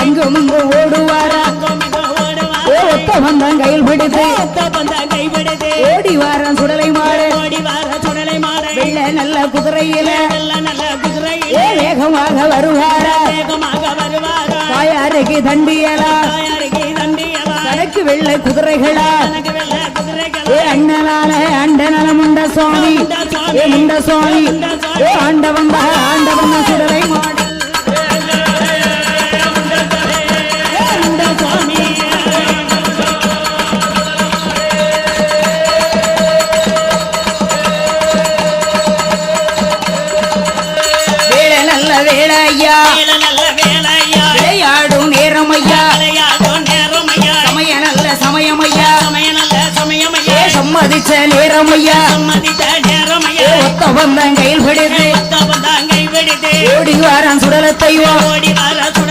அங்கும் இங்கும் ஓடுவாரா? ஒத்த வந்தான் கையில் பிடித்து. ஓடி வாரம் சுடலை மாடை வெள்ள நல்ல குதிரையில. வேகமாக வருவாரா? தாயாருக்கு தண்டியலா? தனக்கு வெள்ளை குதிரைகளா? ஏ அண்ணனால அண்டனல முண்ட சுவாமி ஏ முண்ட சுவாமி ஏ ஆண்டவன் ஆண்டவன் சுடலை நல்ல வேலை ஐயா வேலை நல்ல வேலையா விளையாடும் நேரம் ஐயா விளையாடும் நேரம் ஐயா சமய நல்ல சமயம் ஐயா சமய நல்ல சமயம் ஐயா ஏ சம்மதிச்ச நேரம் ஐயா சம்மதித்த நேரம் ஏ ஐயா ஒத்த வந்தான் கையில் பிடித்து ஒத்த வந்தாங்கை விடுது. ஓடி வாரான் சுடல தெய்வம் ஓடி வர